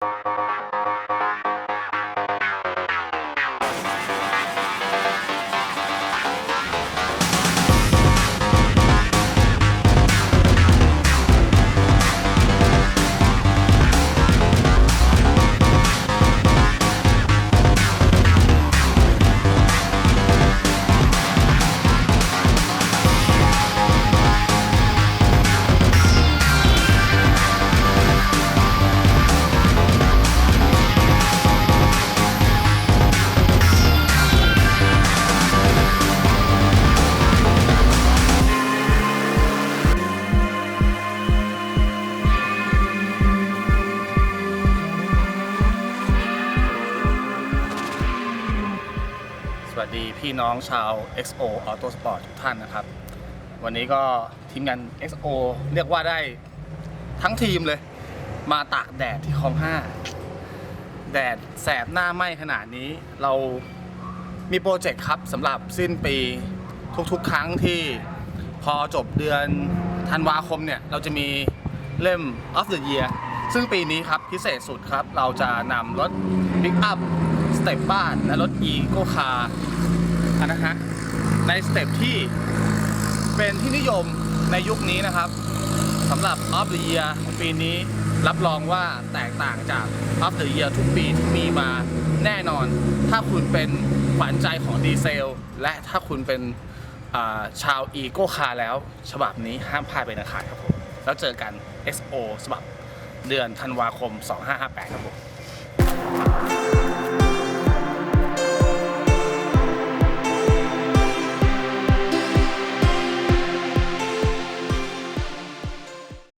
ส วัสดีพี่น้องชาว XO Auto Sport ทุกท่านนะครับ วันนี้ก็ทีมงาน XO เรียกว่าได้ทั้งทีมเลย มาตากแดดที่คลอง5แดดแสบหน้าไหม้ขนาดนี้เรามีโปรเจกต์ครับสำหรับสิ้นปีทุกๆ ครั้งที่พอจบเดือนธันวาคมเนี่ย เราจะมีเล่ม of the year ซึ่งปีนี้ครับพิเศษสุดครับ เราจะนำรถ Pick up สเต็ปบ้านและรถ e c o car นะฮะในสเต็ปที่เป็นที่นิยมในยุคนี้นะครับสำหรับ of the year ของปีนี้รับรองว่าแตกต่างจาก of the year ทุกปีที่มีมาแน่นอน ถ้าคุณเป็นขวัญใจของดีเซล และถ้าคุณเป็นอ่าชาว e c o car แล้ว ฉบับนี้ห้ามพลาดไปนะครับครับผม แล้วเจอกัน XO ฉบับ เดือนธันวาคม 2558 ครับผม